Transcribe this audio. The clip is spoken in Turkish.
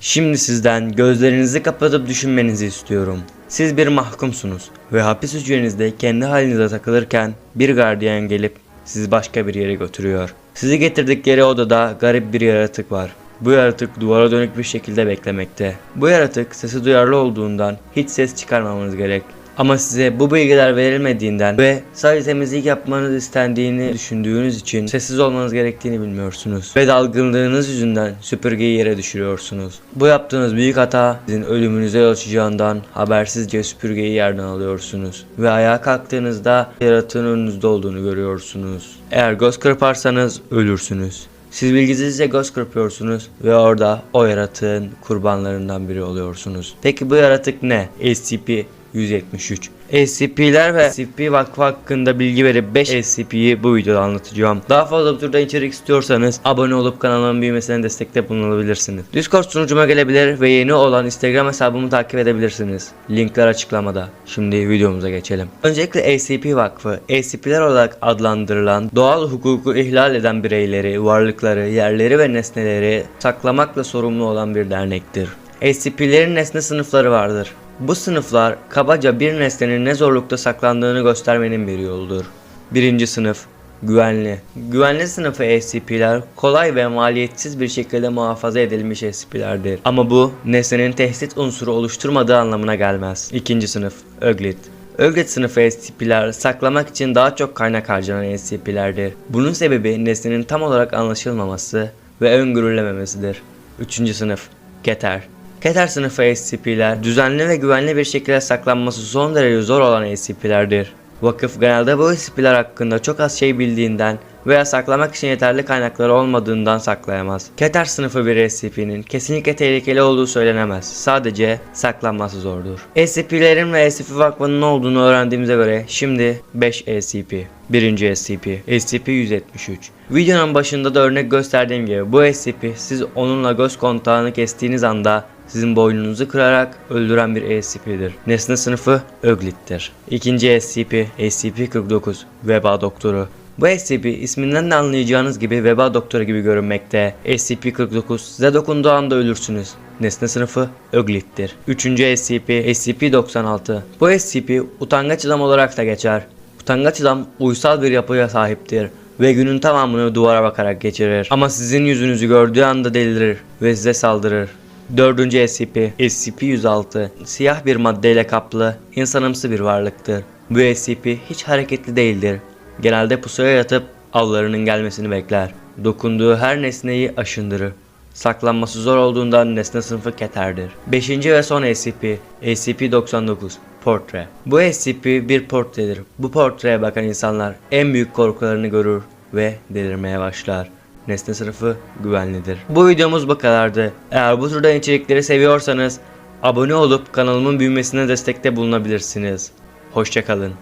Şimdi sizden gözlerinizi kapatıp düşünmenizi istiyorum. Siz bir mahkumsunuz ve hapis hücrenizde kendi halinize takılırken bir gardiyan gelip sizi başka bir yere götürüyor. Sizi getirdikleri odada garip bir yaratık var. Bu yaratık duvara dönük bir şekilde beklemekte. Bu yaratık sesi duyarlı olduğundan hiç ses çıkarmamanız gerek. Ama size bu bilgiler verilmediğinden ve sadece temizlik yapmanız istendiğini düşündüğünüz için sessiz olmanız gerektiğini bilmiyorsunuz. Ve dalgınlığınız yüzünden süpürgeyi yere düşürüyorsunuz. Bu yaptığınız büyük hata sizin ölümünüze yol açacağından habersizce süpürgeyi yerden alıyorsunuz. Ve ayağa kalktığınızda yaratığın önünüzde olduğunu görüyorsunuz. Eğer göz kırparsanız ölürsünüz. Siz bilgisizce göz kırpıyorsunuz ve orada o yaratığın kurbanlarından biri oluyorsunuz. Peki bu yaratık ne? SCP 173. SCP'ler ve SCP Vakfı hakkında bilgi verip 5 SCP'yi bu videoda anlatacağım. Daha fazla bu türden içerik istiyorsanız abone olup kanalımın büyümesine destekte bulunabilirsiniz. Discord sunucuma gelebilir ve yeni olan Instagram hesabımı takip edebilirsiniz. Linkler açıklamada. Şimdi videomuza geçelim. Öncelikle SCP Vakfı, SCP'ler olarak adlandırılan doğal hukuku ihlal eden bireyleri, varlıkları, yerleri ve nesneleri saklamakla sorumlu olan bir dernektir. SCP'lerin nesne sınıfları vardır. Bu sınıflar kabaca bir nesnenin ne zorlukta saklandığını göstermenin bir yoludur. Birinci sınıf Güvenli. Güvenli sınıfı SCP'ler kolay ve maliyetsiz bir şekilde muhafaza edilmiş SCP'lerdir. Ama bu nesnenin tehdit unsuru oluşturmadığı anlamına gelmez. İkinci sınıf Öglit. Öglit sınıfı SCP'ler saklamak için daha çok kaynak harcanan SCP'lerdir. Bunun sebebi nesnenin tam olarak anlaşılmaması ve öngörülememesidir. Üçüncü sınıf Keter. Keter sınıfı SCP'ler düzenli ve güvenli bir şekilde saklanması son derece zor olan SCP'lerdir. Vakıf genelde bu SCP'ler hakkında çok az şey bildiğinden veya saklamak için yeterli kaynakları olmadığından saklayamaz. Keter sınıfı bir SCP'nin kesinlikle tehlikeli olduğu söylenemez. Sadece saklanması zordur. SCP'lerin ve SCP Vakfı'nın olduğunu öğrendiğimize göre şimdi 5 SCP. Birinci SCP, SCP-173. Videonun başında da örnek gösterdiğim gibi bu SCP siz onunla göz kontağını kestiğiniz anda sizin boynunuzu kırarak öldüren bir SCP'dir. Nesne sınıfı Öglit'tir. İkinci SCP, SCP-49, Veba Doktoru. Bu SCP isminden de anlayacağınız gibi veba doktoru gibi görünmekte. SCP-49 size dokunduğu anda ölürsünüz. Nesne sınıfı Öglit'tir. Üçüncü SCP, SCP-96. Bu SCP utangaç adam olarak da geçer. Utangaç adam uysal bir yapıya sahiptir ve günün tamamını duvara bakarak geçirir. Ama sizin yüzünüzü gördüğü anda delirir ve size saldırır. Dördüncü SCP, SCP-106 siyah bir maddeyle kaplı, insanımsı bir varlıktır. Bu SCP hiç hareketli değildir. Genelde pusuya yatıp avlarının gelmesini bekler. Dokunduğu her nesneyi aşındırır. Saklanması zor olduğundan nesne sınıfı keterdir. Beşinci ve son SCP, SCP-99 Portre. Bu SCP bir portredir. Bu portreye bakan insanlar en büyük korkularını görür ve delirmeye başlar. Nesne sınıfı güvenlidir. Bu videomuz bu kadardı. Eğer bu türden içerikleri seviyorsanız abone olup kanalımın büyümesine destekte bulunabilirsiniz. Hoşçakalın.